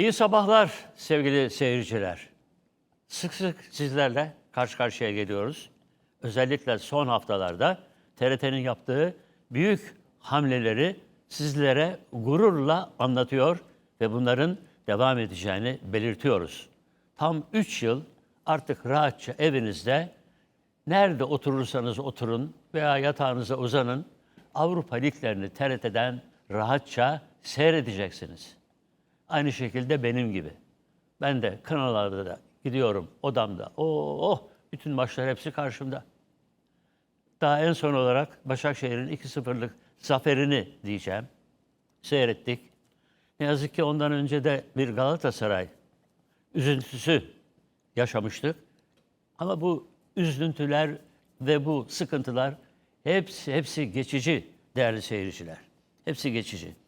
İyi sabahlar sevgili seyirciler. Sık sık sizlerle karşı karşıya geliyoruz. Özellikle son haftalarda TRT'nin yaptığı büyük hamleleri sizlere gururla anlatıyor ve bunların devam edeceğini belirtiyoruz. Tam 3 yıl artık rahatça evinizde nerede oturursanız oturun veya yatağınıza uzanın Avrupa liglerini TRT'den rahatça seyredeceksiniz. Aynı şekilde benim gibi. Ben de kanallarda da gidiyorum odamda. Oh, bütün maçlar hepsi karşımda. Daha en son olarak Başakşehir'in 2-0'lık zaferini diyeceğim. Seyrettik. Ne yazık ki ondan önce de bir Galatasaray üzüntüsü yaşamıştık. Ama bu üzüntüler ve bu sıkıntılar hepsi hepsi geçici değerli seyirciler. Hepsi geçici.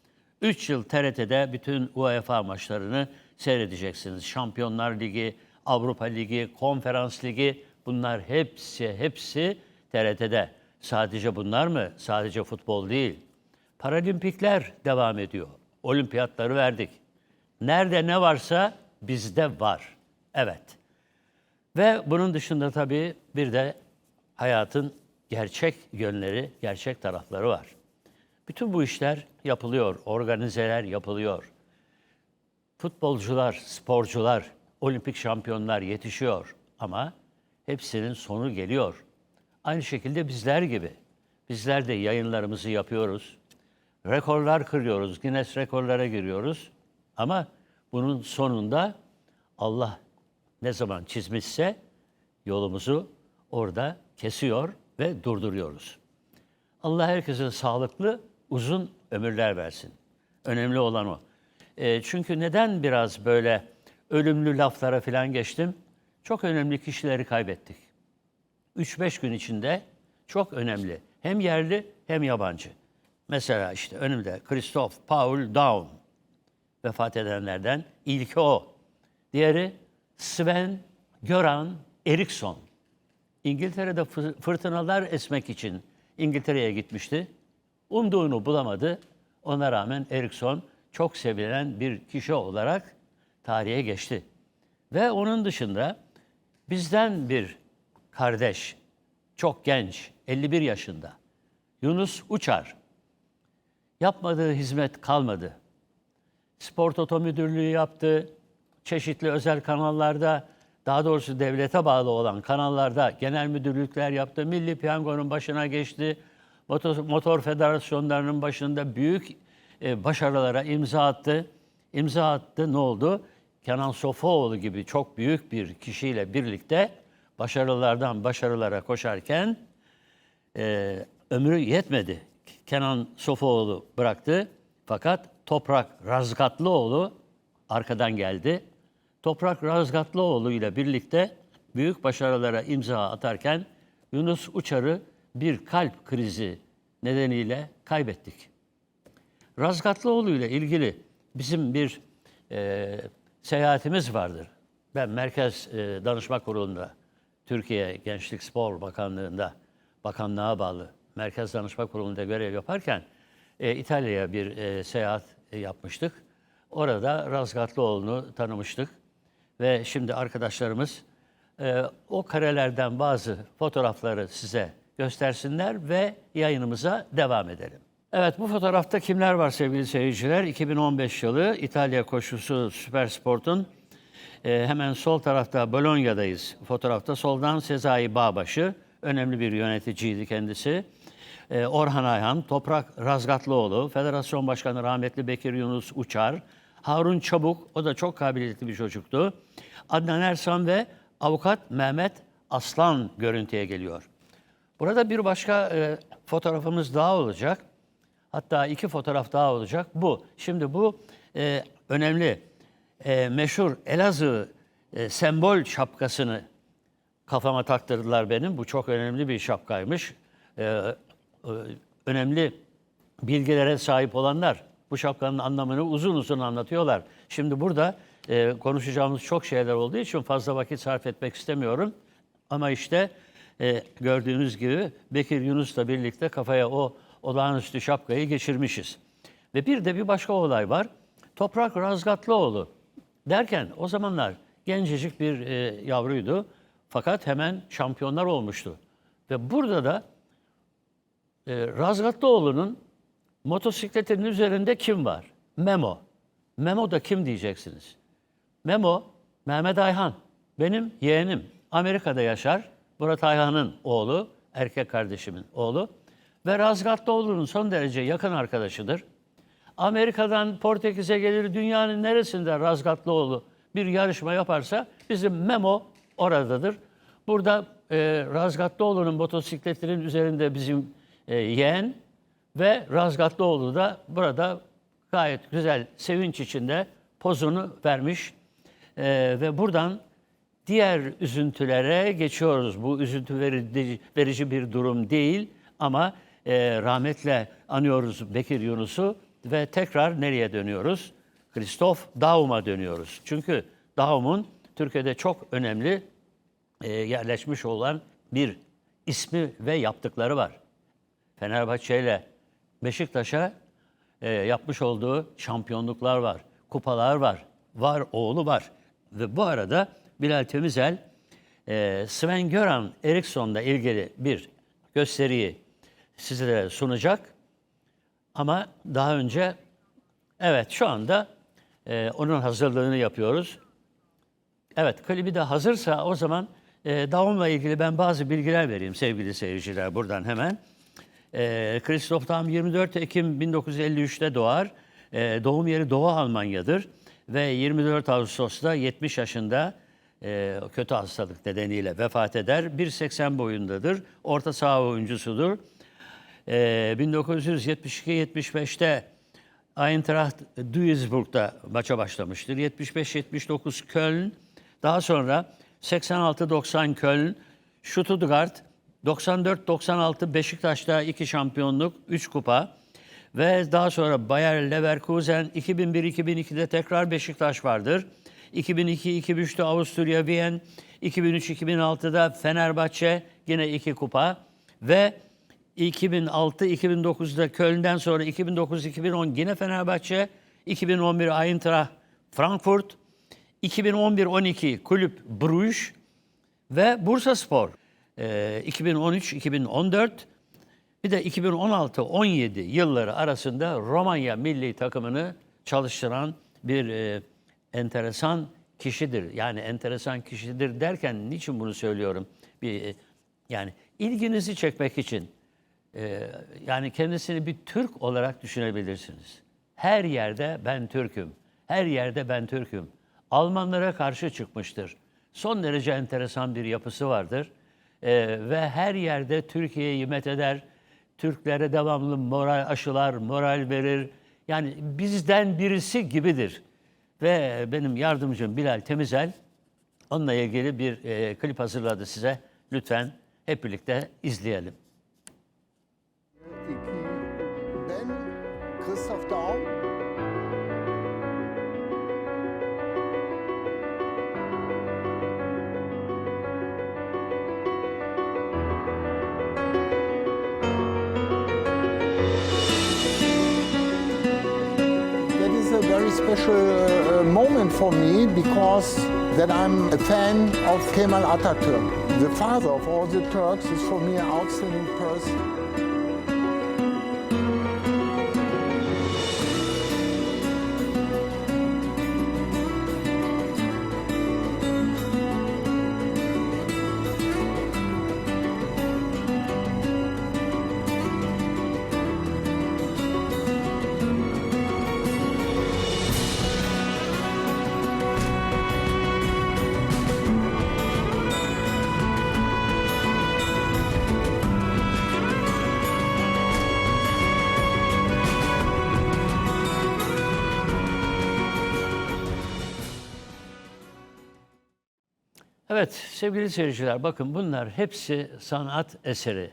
3 yıl TRT'de bütün UEFA maçlarını seyredeceksiniz. Şampiyonlar Ligi, Avrupa Ligi, Konferans Ligi bunlar hepsi hepsi TRT'de. Sadece bunlar mı? Sadece futbol değil. Paralimpikler devam ediyor. Olimpiyatları verdik. Nerede ne varsa bizde var. Evet. Ve bunun dışında tabii bir de hayatın gerçek yönleri, gerçek tarafları var. Bütün bu işler yapılıyor, organizeler yapılıyor. Futbolcular, sporcular, olimpik şampiyonlar yetişiyor ama hepsinin sonu geliyor. Aynı şekilde bizler gibi. Bizler de yayınlarımızı yapıyoruz. Rekorlar kırıyoruz, Guinness rekorlara giriyoruz. Ama bunun sonunda Allah ne zaman çizmişse yolumuzu orada kesiyor ve durduruyoruz. Allah herkese sağlıklı, uzun ömürler versin. Önemli olan o. E, çünkü neden biraz böyle ölümlü laflara falan geçtim? Çok önemli kişileri kaybettik. 3-5 gün içinde çok önemli. Hem yerli hem yabancı. Mesela işte önümde Christoph Paul Daum vefat edenlerden ilki o. Diğeri Sven Göran Eriksson. İngiltere'de fı- fırtınalar esmek için İngiltere'ye gitmişti. Umduğunu bulamadı. Ona rağmen Eriksson çok sevilen bir kişi olarak tarihe geçti. Ve onun dışında bizden bir kardeş, çok genç, 51 yaşında. Yunus Uçar. Yapmadığı hizmet kalmadı. Spor Toto Müdürlüğü yaptı. Çeşitli özel kanallarda, daha doğrusu devlete bağlı olan kanallarda genel müdürlükler yaptı. Milli Piyango'nun başına geçti. Motor, federasyonlarının başında büyük e, başarılara imza attı. İmza attı ne oldu? Kenan Sofuoğlu gibi çok büyük bir kişiyle birlikte başarılardan başarılara koşarken e, ömrü yetmedi. Kenan Sofuoğlu bıraktı. Fakat Toprak Razgatlıoğlu arkadan geldi. Toprak Razgatlıoğlu ile birlikte büyük başarılara imza atarken Yunus Uçar'ı bir kalp krizi nedeniyle kaybettik. Razgatlıoğlu ile ilgili bizim bir e, seyahatimiz vardır. Ben Merkez e, Danışma Kurulu'nda, Türkiye Gençlik Spor Bakanlığı'nda, bakanlığa bağlı Merkez Danışma Kurulu'nda görev yaparken e, İtalya'ya bir e, seyahat e, yapmıştık. Orada Razgatlıoğlu'nu tanımıştık. Ve şimdi arkadaşlarımız e, o karelerden bazı fotoğrafları size göstersinler ve yayınımıza devam edelim. Evet bu fotoğrafta kimler var sevgili seyirciler? 2015 yılı İtalya koşusu Süpersport'un e, hemen sol tarafta Bologna'dayız. Fotoğrafta soldan Sezai Bağbaşı, önemli bir yöneticiydi kendisi. E, Orhan Ayhan, Toprak Razgatlıoğlu, Federasyon Başkanı rahmetli Bekir Yunus Uçar, Harun Çabuk, o da çok kabiliyetli bir çocuktu. Adnan Ersan ve avukat Mehmet Aslan görüntüye geliyor. Burada bir başka e, fotoğrafımız daha olacak. Hatta iki fotoğraf daha olacak. Bu. Şimdi bu e, önemli, e, meşhur Elazığ e, sembol şapkasını kafama taktırdılar benim. Bu çok önemli bir şapkaymış. E, e, önemli bilgilere sahip olanlar bu şapkanın anlamını uzun uzun anlatıyorlar. Şimdi burada e, konuşacağımız çok şeyler olduğu için fazla vakit sarf etmek istemiyorum. Ama işte e, gördüğünüz gibi Bekir Yunus'la birlikte kafaya o olağanüstü şapkayı geçirmişiz. Ve bir de bir başka olay var. Toprak Razgatlıoğlu Derken o zamanlar gencecik bir e, yavruydu. Fakat hemen şampiyonlar olmuştu. Ve burada da e, Razgatlıoğlu'nun motosikletinin üzerinde kim var? Memo. Memo da kim diyeceksiniz? Memo, Mehmet Ayhan. Benim yeğenim. Amerika'da yaşar. Murat Ayhan'ın oğlu, erkek kardeşimin oğlu. Ve Razgatlıoğlu'nun son derece yakın arkadaşıdır. Amerika'dan Portekiz'e gelir, dünyanın neresinde Razgatlıoğlu bir yarışma yaparsa bizim Memo oradadır. Burada e, Razgatlıoğlu'nun motosikletinin üzerinde bizim e, yeğen ve Razgatlıoğlu da burada gayet güzel sevinç içinde pozunu vermiş. E, ve buradan diğer üzüntülere geçiyoruz. Bu üzüntü verici, bir durum değil ama e, rahmetle anıyoruz Bekir Yunus'u ve tekrar nereye dönüyoruz? Christoph Daum'a dönüyoruz. Çünkü Daum'un Türkiye'de çok önemli e, yerleşmiş olan bir ismi ve yaptıkları var. Fenerbahçe ile Beşiktaş'a e, yapmış olduğu şampiyonluklar var, kupalar var, var oğlu var. Ve bu arada Bilal Temizel e, Sven Göran Eriksson'la ilgili bir gösteriyi sizlere sunacak. Ama daha önce evet şu anda e, onun hazırlığını yapıyoruz. Evet, klibi de hazırsa o zaman e, Daum'la ilgili ben bazı bilgiler vereyim sevgili seyirciler buradan hemen. E, Christoph Daum 24 Ekim 1953'te doğar. E, doğum yeri Doğu Almanya'dır ve 24 Ağustos'ta 70 yaşında e, kötü hastalık nedeniyle vefat eder. 1.80 boyundadır. Orta saha oyuncusudur. E, 1972-75'te Eintracht Duisburg'da maça başlamıştır. 75-79 Köln, daha sonra 86-90 Köln, Stuttgart, 94-96 Beşiktaş'ta iki şampiyonluk, 3 kupa ve daha sonra Bayer Leverkusen 2001-2002'de tekrar Beşiktaş vardır. 2002-2003'te Avusturya Viyen, 2003-2006'da Fenerbahçe yine iki kupa ve 2006-2009'da Köln'den sonra 2009-2010 yine Fenerbahçe, 2011 Eintracht Frankfurt, 2011-12 Kulüp Bruges ve Bursaspor. Ee, 2013-2014 bir de 2016-17 yılları arasında Romanya milli takımını çalıştıran bir e, enteresan kişidir. Yani enteresan kişidir derken niçin bunu söylüyorum? Bir e, yani ilginizi çekmek için e, yani kendisini bir Türk olarak düşünebilirsiniz. Her yerde ben Türk'üm. Her yerde ben Türk'üm. Almanlara karşı çıkmıştır. Son derece enteresan bir yapısı vardır. E, ve her yerde Türkiye'yi met eder. Türklere devamlı moral aşılar, moral verir. Yani bizden birisi gibidir. Ve benim yardımcım Bilal Temizel onunla ilgili bir e, klip hazırladı size. Lütfen hep birlikte izleyelim. Ben Christoph Daum. Special uh, moment for me because that I'm a fan of Kemal Atatürk. The father of all the Turks is for me an outstanding person. Sevgili seyirciler bakın bunlar hepsi sanat eseri.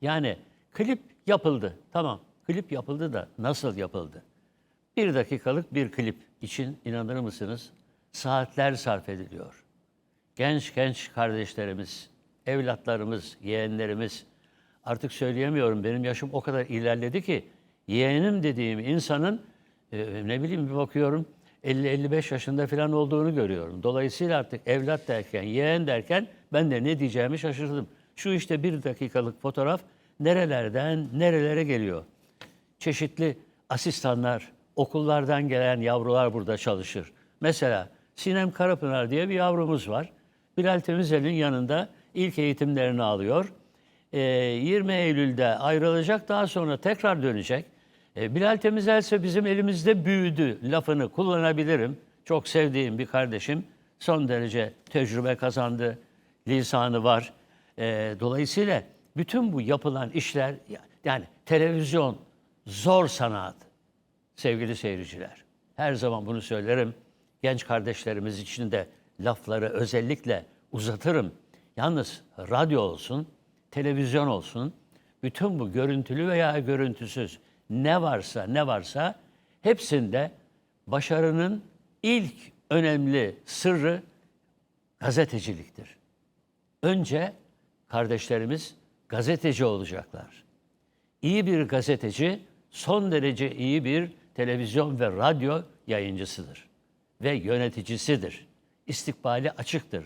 Yani klip yapıldı. Tamam klip yapıldı da nasıl yapıldı? Bir dakikalık bir klip için inanır mısınız? Saatler sarf ediliyor. Genç genç kardeşlerimiz, evlatlarımız, yeğenlerimiz artık söyleyemiyorum benim yaşım o kadar ilerledi ki yeğenim dediğim insanın e, ne bileyim bir bakıyorum 50-55 yaşında falan olduğunu görüyorum. Dolayısıyla artık evlat derken, yeğen derken ben de ne diyeceğimi şaşırdım. Şu işte bir dakikalık fotoğraf nerelerden nerelere geliyor. Çeşitli asistanlar, okullardan gelen yavrular burada çalışır. Mesela Sinem Karapınar diye bir yavrumuz var. Bilal Temizel'in yanında ilk eğitimlerini alıyor. Ee, 20 Eylül'de ayrılacak, daha sonra tekrar dönecek. Ee, Bilal Temizel ise bizim elimizde büyüdü lafını kullanabilirim. Çok sevdiğim bir kardeşim. Son derece tecrübe kazandı, lisanı var. Ee, dolayısıyla bütün bu yapılan işler, yani televizyon zor sanat sevgili seyirciler. Her zaman bunu söylerim. Genç kardeşlerimiz için de lafları özellikle uzatırım. Yalnız radyo olsun, televizyon olsun, bütün bu görüntülü veya görüntüsüz ne varsa ne varsa hepsinde başarının ilk önemli sırrı gazeteciliktir. Önce kardeşlerimiz gazeteci olacaklar. İyi bir gazeteci son derece iyi bir televizyon ve radyo yayıncısıdır ve yöneticisidir. İstikbali açıktır.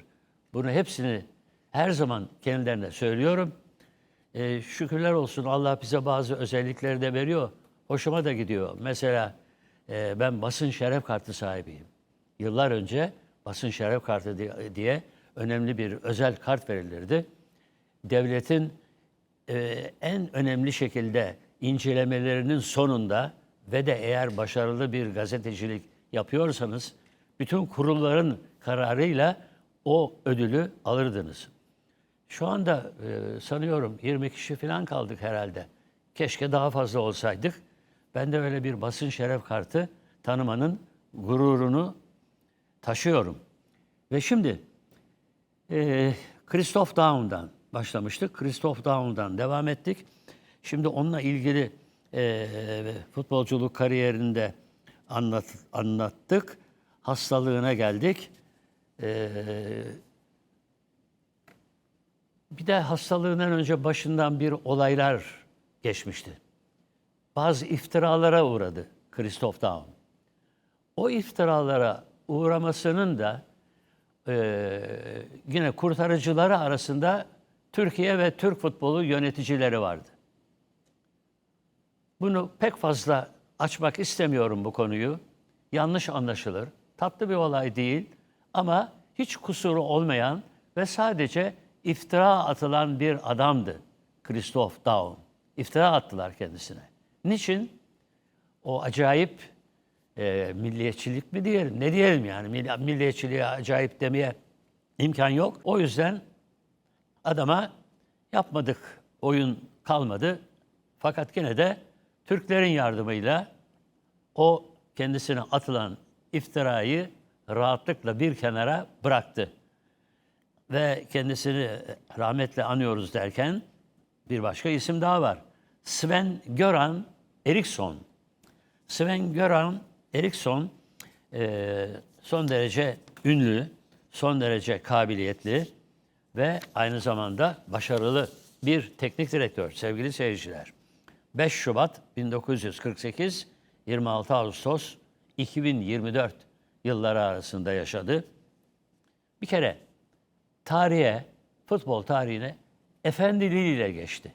Bunu hepsini her zaman kendilerine söylüyorum. Ee, şükürler olsun Allah bize bazı özellikleri de veriyor. Hoşuma da gidiyor. Mesela e, ben basın şeref kartı sahibiyim. Yıllar önce basın şeref kartı di- diye önemli bir özel kart verilirdi. Devletin e, en önemli şekilde incelemelerinin sonunda ve de eğer başarılı bir gazetecilik yapıyorsanız bütün kurulların kararıyla o ödülü alırdınız. Şu anda e, sanıyorum 20 kişi falan kaldık herhalde. Keşke daha fazla olsaydık. Ben de öyle bir basın şeref kartı tanımanın gururunu taşıyorum. Ve şimdi e, Christoph Daum'dan başlamıştık. Christoph Daum'dan devam ettik. Şimdi onunla ilgili e, futbolculuk kariyerinde anlat, anlattık. Hastalığına geldik. E, bir de hastalığından önce başından bir olaylar geçmişti. Bazı iftiralara uğradı Christoph Daum. O iftiralara uğramasının da eee, yine kurtarıcıları arasında Türkiye ve Türk futbolu yöneticileri vardı. Bunu pek fazla açmak istemiyorum bu konuyu. Yanlış anlaşılır. Tatlı bir olay değil ama hiç kusuru olmayan ve sadece iftira atılan bir adamdı Christoph Daum. İftira attılar kendisine. Niçin? O acayip e, milliyetçilik mi diyelim, ne diyelim yani Mill- milliyetçiliğe acayip demeye imkan yok. O yüzden adama yapmadık, oyun kalmadı. Fakat gene de Türklerin yardımıyla o kendisine atılan iftirayı rahatlıkla bir kenara bıraktı. Ve kendisini rahmetle anıyoruz derken bir başka isim daha var. Sven Göran Eriksson. Sven Göran Eriksson eee, son derece ünlü, son derece kabiliyetli ve aynı zamanda başarılı bir teknik direktör sevgili seyirciler. 5 Şubat 1948, 26 Ağustos 2024 yılları arasında yaşadı. Bir kere tarihe, futbol tarihine efendiliğiyle geçti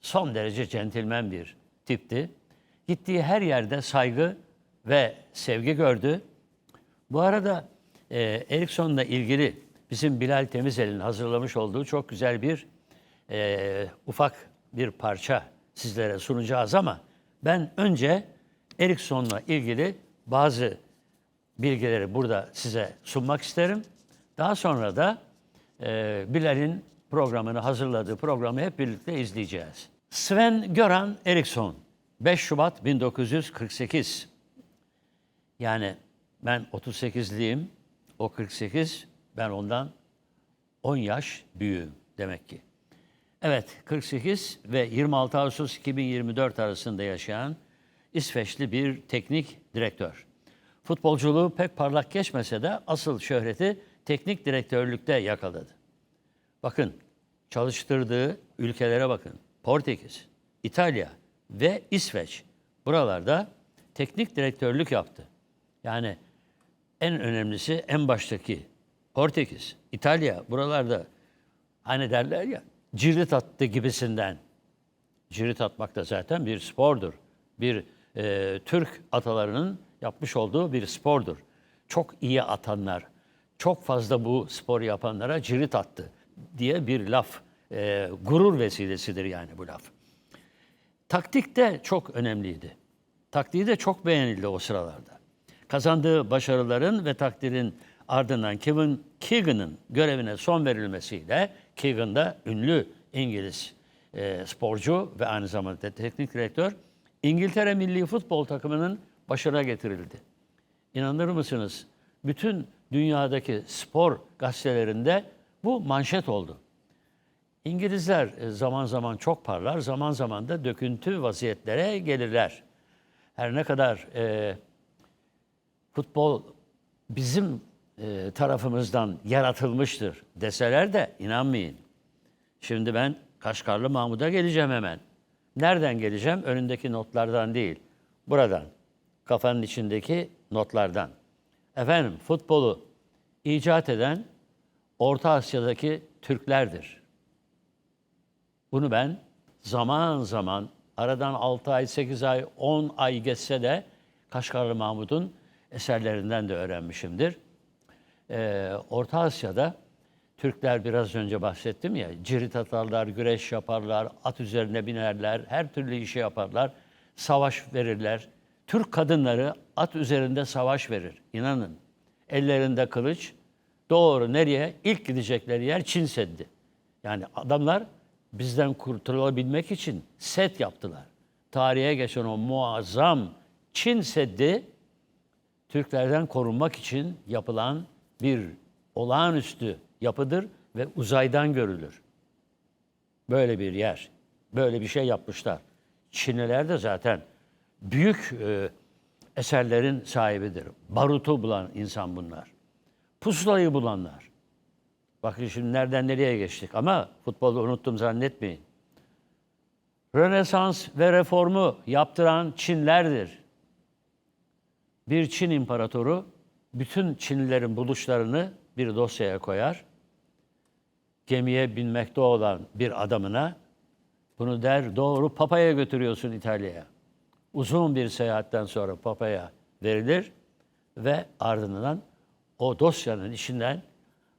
son derece centilmen bir tipti. Gittiği her yerde saygı ve sevgi gördü. Bu arada e, Ericsson'la ilgili bizim Bilal Temizel'in hazırlamış olduğu çok güzel bir e, ufak bir parça sizlere sunacağız ama ben önce Ericsson'la ilgili bazı bilgileri burada size sunmak isterim. Daha sonra da e, Bilal'in programını hazırladığı programı hep birlikte izleyeceğiz. Sven Göran Eriksson, 5 Şubat 1948. Yani ben 38'liyim, o 48, ben ondan 10 yaş büyüğüm demek ki. Evet, 48 ve 26 Ağustos 2024 arasında yaşayan İsveçli bir teknik direktör. Futbolculuğu pek parlak geçmese de asıl şöhreti teknik direktörlükte yakaladı. Bakın çalıştırdığı ülkelere bakın. Portekiz, İtalya ve İsveç. Buralarda teknik direktörlük yaptı. Yani En önemlisi en baştaki Portekiz, İtalya buralarda hani derler ya cirit attı gibisinden. Cirit atmak da zaten bir spordur. Bir e, Türk atalarının yapmış olduğu bir spordur. Çok iyi atanlar, çok fazla bu spor yapanlara cirit attı diye bir laf. E, gurur vesilesidir yani bu laf. Taktik de çok önemliydi. Taktiği de çok beğenildi o sıralarda. Kazandığı başarıların ve takdirin ardından Kevin Keegan'ın görevine son verilmesiyle Keegan da ünlü İngiliz e, sporcu ve aynı zamanda teknik direktör İngiltere milli futbol takımının başına getirildi. İnanır mısınız? Bütün dünyadaki spor gazetelerinde bu manşet oldu. İngilizler e, zaman zaman çok parlar, zaman zaman da döküntü vaziyetlere gelirler. Her ne kadar e, futbol bizim e, tarafımızdan yaratılmıştır deseler de inanmayın. Şimdi ben Kaşgarlı Mahmud'a geleceğim hemen. Nereden geleceğim? Önündeki notlardan değil. Buradan. Kafanın içindeki notlardan. Efendim futbolu icat eden Orta Asya'daki Türklerdir. Bunu ben zaman zaman aradan 6 ay, 8 ay, 10 ay geçse de Kaşgarlı Mahmud'un eserlerinden de öğrenmişimdir. Ee, Orta Asya'da Türkler biraz önce bahsettim ya, cirit atarlar, güreş yaparlar, at üzerine binerler, her türlü işi yaparlar, savaş verirler. Türk kadınları at üzerinde savaş verir, inanın. Ellerinde kılıç, doğru nereye? İlk gidecekleri yer Çin Seddi. Yani adamlar bizden kurtulabilmek için set yaptılar. Tarihe geçen o muazzam Çin Seddi Türklerden korunmak için yapılan bir olağanüstü yapıdır ve uzaydan görülür. Böyle bir yer, böyle bir şey yapmışlar. Çinliler de zaten büyük e, eserlerin sahibidir. Barutu bulan insan bunlar. Pusulayı bulanlar. Bakın şimdi nereden nereye geçtik ama futbolu unuttum zannetmeyin. Rönesans ve reformu yaptıran Çinlerdir. Bir Çin imparatoru bütün Çinlilerin buluşlarını bir dosyaya koyar. Gemiye binmekte olan bir adamına bunu der doğru Papa'ya götürüyorsun İtalya'ya. Uzun bir seyahatten sonra Papa'ya verilir ve ardından o dosyanın içinden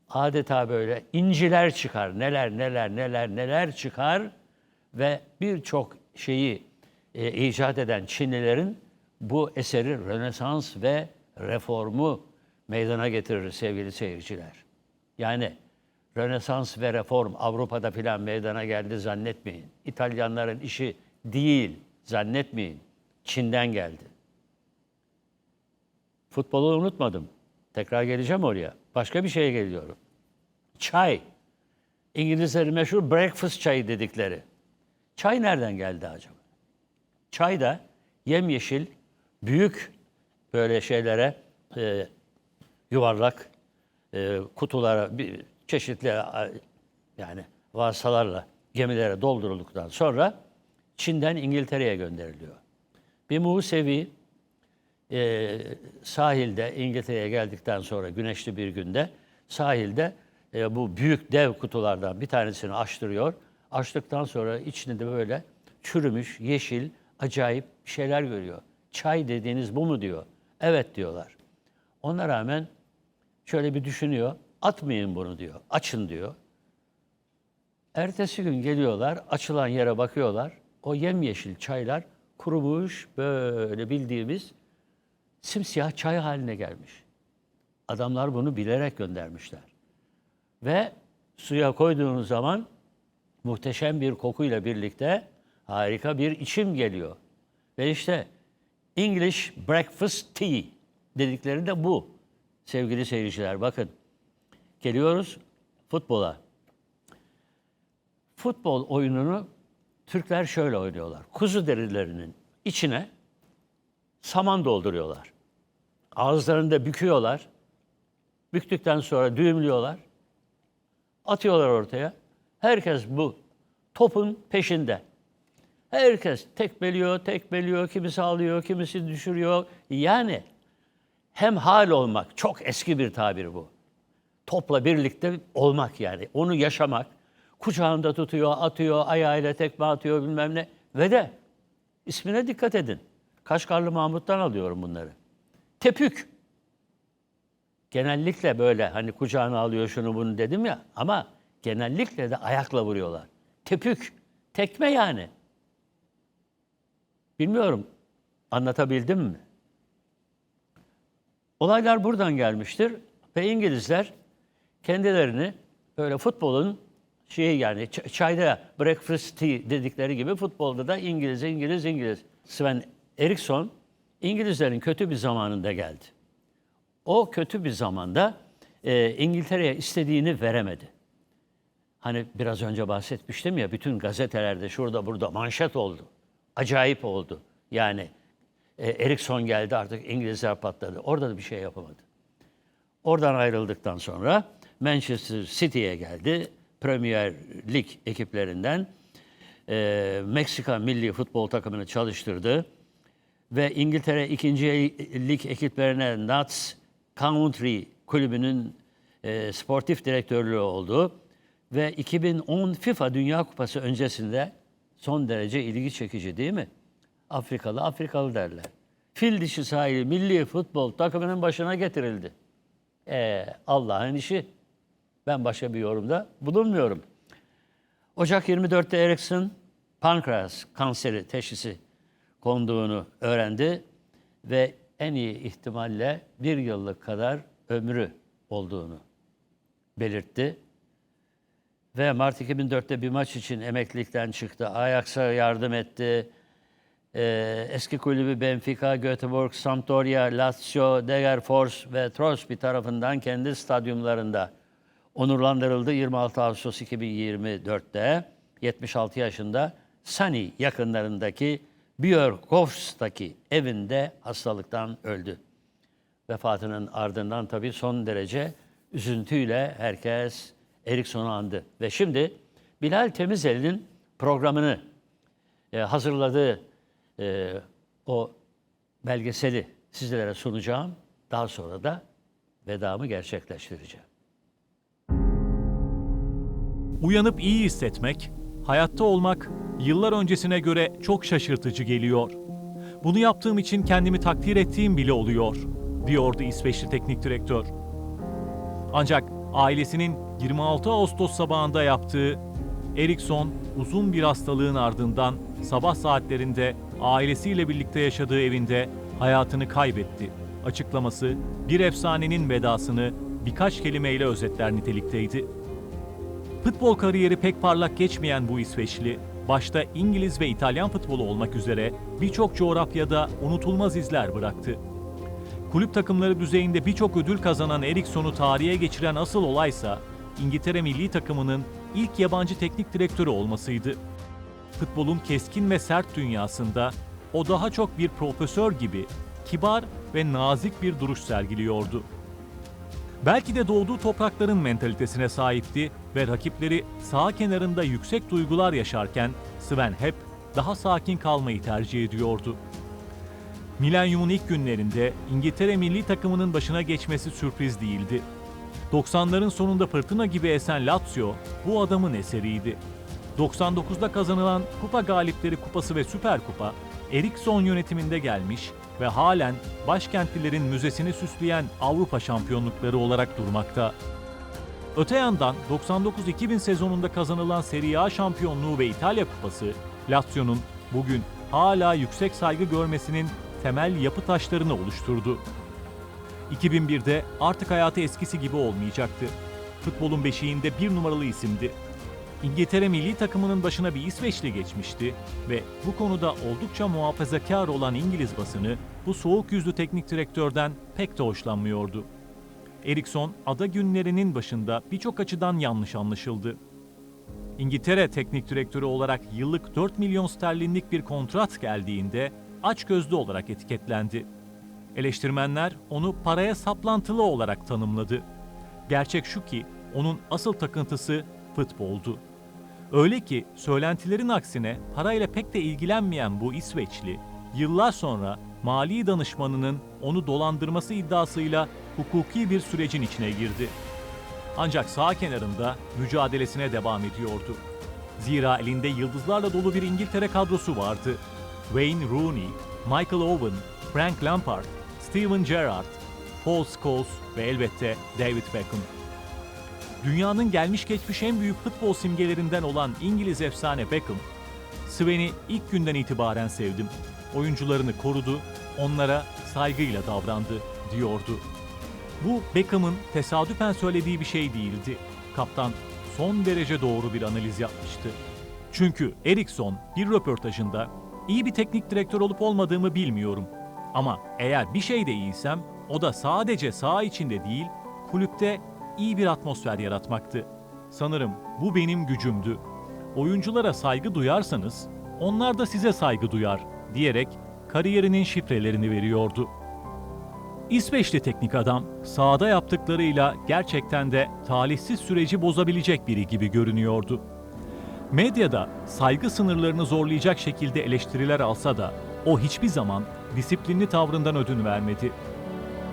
adeta böyle inciler çıkar. Neler neler neler neler çıkar ve birçok şeyi e, icat eden Çinlilerin bu eseri Rönesans ve reformu meydana getirir sevgili seyirciler. Yani Rönesans ve reform Avrupa'da filan meydana geldi zannetmeyin. İtalyanların işi değil zannetmeyin. Çin'den geldi. Futbolu unutmadım. Tekrar geleceğim oraya. Başka bir şeye geliyorum. Çay. İngilizlerin meşhur breakfast çayı dedikleri. Çay nereden geldi acaba? Çay da yemyeşil, büyük böyle şeylere e, yuvarlak e, kutulara bir çeşitli yani vasıtalarla gemilere doldurulduktan sonra Çin'den İngiltere'ye gönderiliyor. Bir Musevi e, sahilde İngiltere'ye geldikten sonra güneşli bir günde sahilde e, bu büyük dev kutulardan bir tanesini açtırıyor. Açtıktan sonra içinde böyle çürümüş, yeşil, acayip şeyler görüyor. Çay dediğiniz bu mu diyor. Evet diyorlar. Ona rağmen şöyle bir düşünüyor. Atmayın bunu diyor. Açın diyor. Ertesi gün geliyorlar, açılan yere bakıyorlar. O yemyeşil çaylar kurumuş, böyle bildiğimiz simsiyah çay haline gelmiş. Adamlar bunu bilerek göndermişler. Ve suya koyduğunuz zaman muhteşem bir kokuyla birlikte harika bir içim geliyor. Ve işte English Breakfast Tea dedikleri de bu. Sevgili seyirciler bakın. Geliyoruz futbola. Futbol oyununu Türkler şöyle oynuyorlar. Kuzu derilerinin içine saman dolduruyorlar. Ağızlarında büküyorlar. Büktükten sonra düğümlüyorlar. Atıyorlar ortaya. Herkes bu topun peşinde. Herkes tekmeliyor, tekmeliyor, kimisi alıyor, kimisi düşürüyor. Yani hem hal olmak, çok eski bir tabir bu. Topla birlikte olmak yani, onu yaşamak. Kucağında tutuyor, atıyor, ayağıyla tekme atıyor bilmem ne. Ve de ismine dikkat edin. Kaşgarlı Mahmut'tan alıyorum bunları. Tepük. Genellikle böyle hani kucağına alıyor şunu bunu dedim ya ama genellikle de ayakla vuruyorlar. Tepük, tekme yani. Bilmiyorum anlatabildim mi? Olaylar buradan gelmiştir ve İngilizler kendilerini böyle futbolun şeyi yani çayda breakfast tea dedikleri gibi futbolda da İngiliz, İngiliz, İngiliz. Sven Eriksson İngilizlerin kötü bir zamanında geldi. O kötü bir zamanda e, İngiltere'ye istediğini veremedi. Hani biraz önce bahsetmiştim ya bütün gazetelerde şurada burada manşet oldu. Acayip oldu. Yani e, Eriksson geldi artık İngilizler patladı. Orada da bir şey yapamadı. Oradan ayrıldıktan sonra Manchester City'ye geldi. Premier Lig ekiplerinden e, Meksika milli futbol takımını çalıştırdı. Ve İngiltere 2. Lig ekiplerine Notts Country kulübünün e, sportif direktörlüğü oldu. Ve 2010 FIFA Dünya Kupası öncesinde son derece ilgi çekici değil mi? Afrikalı Afrikalı derler. Fil dişi sahili milli futbol takımının başına getirildi. Ee, Allah'ın işi. Ben başka bir yorumda bulunmuyorum. Ocak 24'te Eriksson pankreas kanseri teşhisi konduğunu öğrendi ve en iyi ihtimalle bir yıllık kadar ömrü olduğunu belirtti. Ve Mart 2004'te bir maç için emeklilikten çıktı. Ajax'a yardım etti. Ee, eski kulübü Benfica, Göteborg, Sampdoria, Lazio, Degerfors ve Trosby tarafından kendi stadyumlarında onurlandırıldı. 26 Ağustos 2024'te 76 yaşında Sani yakınlarındaki Björkovs'taki evinde hastalıktan öldü. Vefatının ardından tabii son derece üzüntüyle herkes Eriksson'u andı. Ve şimdi Bilal Temizeli'nin programını e, hazırladığı e, o belgeseli sizlere sunacağım. Daha sonra da vedamı gerçekleştireceğim. Uyanıp iyi hissetmek, hayatta olmak yıllar öncesine göre çok şaşırtıcı geliyor. Bunu yaptığım için kendimi takdir ettiğim bile oluyor, diyordu İsveçli teknik direktör. Ancak ailesinin 26 Ağustos sabahında yaptığı Eriksson uzun bir hastalığın ardından sabah saatlerinde ailesiyle birlikte yaşadığı evinde hayatını kaybetti. Açıklaması bir efsanenin vedasını birkaç kelimeyle özetler nitelikteydi. Futbol kariyeri pek parlak geçmeyen bu İsveçli, başta İngiliz ve İtalyan futbolu olmak üzere birçok coğrafyada unutulmaz izler bıraktı. Kulüp takımları düzeyinde birçok ödül kazanan Eriksson'u tarihe geçiren asıl olaysa İngiltere milli takımının ilk yabancı teknik direktörü olmasıydı. Futbolun keskin ve sert dünyasında o daha çok bir profesör gibi kibar ve nazik bir duruş sergiliyordu. Belki de doğduğu toprakların mentalitesine sahipti ve rakipleri sağ kenarında yüksek duygular yaşarken Sven hep daha sakin kalmayı tercih ediyordu. Milenyumun ilk günlerinde İngiltere milli takımının başına geçmesi sürpriz değildi. 90'ların sonunda fırtına gibi esen Lazio bu adamın eseriydi. 99'da kazanılan Kupa Galipleri Kupası ve Süper Kupa Eriksson yönetiminde gelmiş ve halen başkentlilerin müzesini süsleyen Avrupa şampiyonlukları olarak durmakta. Öte yandan 99-2000 sezonunda kazanılan Serie A şampiyonluğu ve İtalya Kupası, Lazio'nun bugün hala yüksek saygı görmesinin temel yapı taşlarını oluşturdu. 2001'de artık hayatı eskisi gibi olmayacaktı. Futbolun beşiğinde bir numaralı isimdi. İngiltere milli takımının başına bir İsveçli geçmişti ve bu konuda oldukça muhafazakar olan İngiliz basını bu soğuk yüzlü teknik direktörden pek de hoşlanmıyordu. Eriksson ada günlerinin başında birçok açıdan yanlış anlaşıldı. İngiltere teknik direktörü olarak yıllık 4 milyon sterlinlik bir kontrat geldiğinde açgözlü olarak etiketlendi. Eleştirmenler onu paraya saplantılı olarak tanımladı. Gerçek şu ki onun asıl takıntısı futboldu. Öyle ki söylentilerin aksine parayla pek de ilgilenmeyen bu İsveçli yıllar sonra mali danışmanının onu dolandırması iddiasıyla hukuki bir sürecin içine girdi. Ancak sağ kenarında mücadelesine devam ediyordu. Zira elinde yıldızlarla dolu bir İngiltere kadrosu vardı. Wayne Rooney, Michael Owen, Frank Lampard, Steven Gerrard, Paul Scholes ve elbette David Beckham. Dünyanın gelmiş geçmiş en büyük futbol simgelerinden olan İngiliz efsane Beckham, Sven'i ilk günden itibaren sevdim. Oyuncularını korudu, onlara saygıyla davrandı, diyordu. Bu Beckham'ın tesadüfen söylediği bir şey değildi. Kaptan son derece doğru bir analiz yapmıştı. Çünkü Eriksson bir röportajında iyi bir teknik direktör olup olmadığımı bilmiyorum. Ama eğer bir şeyde iyiysem o da sadece saha içinde değil, kulüpte iyi bir atmosfer yaratmaktı. Sanırım bu benim gücümdü. Oyunculara saygı duyarsanız onlar da size saygı duyar diyerek kariyerinin şifrelerini veriyordu. İsveçli teknik adam sahada yaptıklarıyla gerçekten de talihsiz süreci bozabilecek biri gibi görünüyordu. Medyada saygı sınırlarını zorlayacak şekilde eleştiriler alsa da o hiçbir zaman disiplinli tavrından ödün vermedi.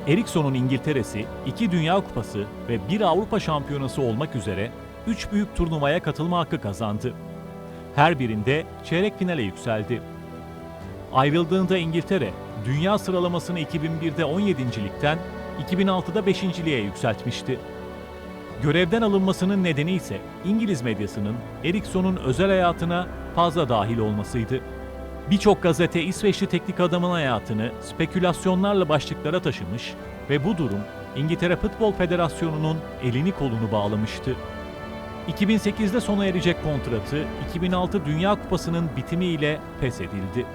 Eriksson'un İngiltere'si iki Dünya Kupası ve bir Avrupa Şampiyonası olmak üzere üç büyük turnuvaya katılma hakkı kazandı. Her birinde çeyrek finale yükseldi. Ayrıldığında İngiltere, dünya sıralamasını 2001'de 17.likten 2006'da 5.liğe yükseltmişti. Görevden alınmasının nedeni ise İngiliz medyasının Eriksson'un özel hayatına fazla dahil olmasıydı. Birçok gazete İsveçli teknik adamın hayatını spekülasyonlarla başlıklara taşımış ve bu durum İngiltere Futbol Federasyonu'nun elini kolunu bağlamıştı. 2008'de sona erecek kontratı 2006 Dünya Kupası'nın bitimiyle feshedildi.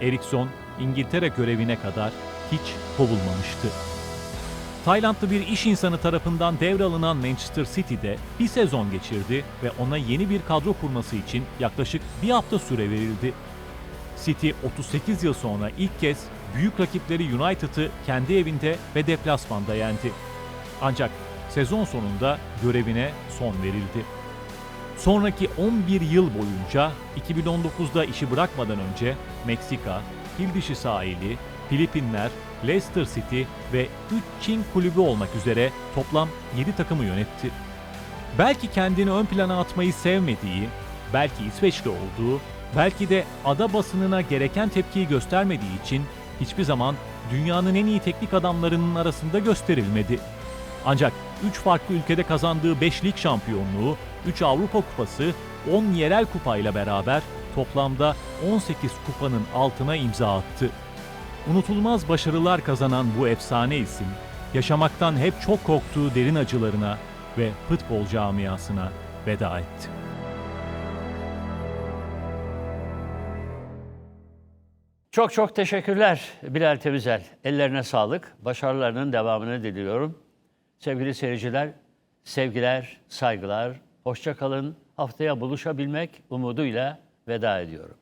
Eriksson İngiltere görevine kadar hiç kovulmamıştı. Taylandlı bir iş insanı tarafından devralınan Manchester City'de bir sezon geçirdi ve ona yeni bir kadro kurması için yaklaşık bir hafta süre verildi. City 38 yıl sonra ilk kez büyük rakipleri United'ı kendi evinde ve deplasmanda yendi. Ancak sezon sonunda görevine son verildi. Sonraki 11 yıl boyunca 2019'da işi bırakmadan önce Meksika, Fildişi sahili, Filipinler, Leicester City ve 3 Çin kulübü olmak üzere toplam 7 takımı yönetti. Belki kendini ön plana atmayı sevmediği, belki İsveçli olduğu, belki de ada basınına gereken tepkiyi göstermediği için hiçbir zaman dünyanın en iyi teknik adamlarının arasında gösterilmedi. Ancak 3 farklı ülkede kazandığı 5 lig şampiyonluğu, 3 Avrupa Kupası, 10 yerel kupayla beraber toplamda 18 kupanın altına imza attı. Unutulmaz başarılar kazanan bu efsane isim, yaşamaktan hep çok korktuğu derin acılarına ve futbol camiasına veda etti. Çok çok teşekkürler Bilal Temizel. Ellerine sağlık. Başarılarının devamını diliyorum. Sevgili seyirciler, sevgiler, saygılar. Hoşça kalın. Haftaya buluşabilmek umuduyla veda ediyorum.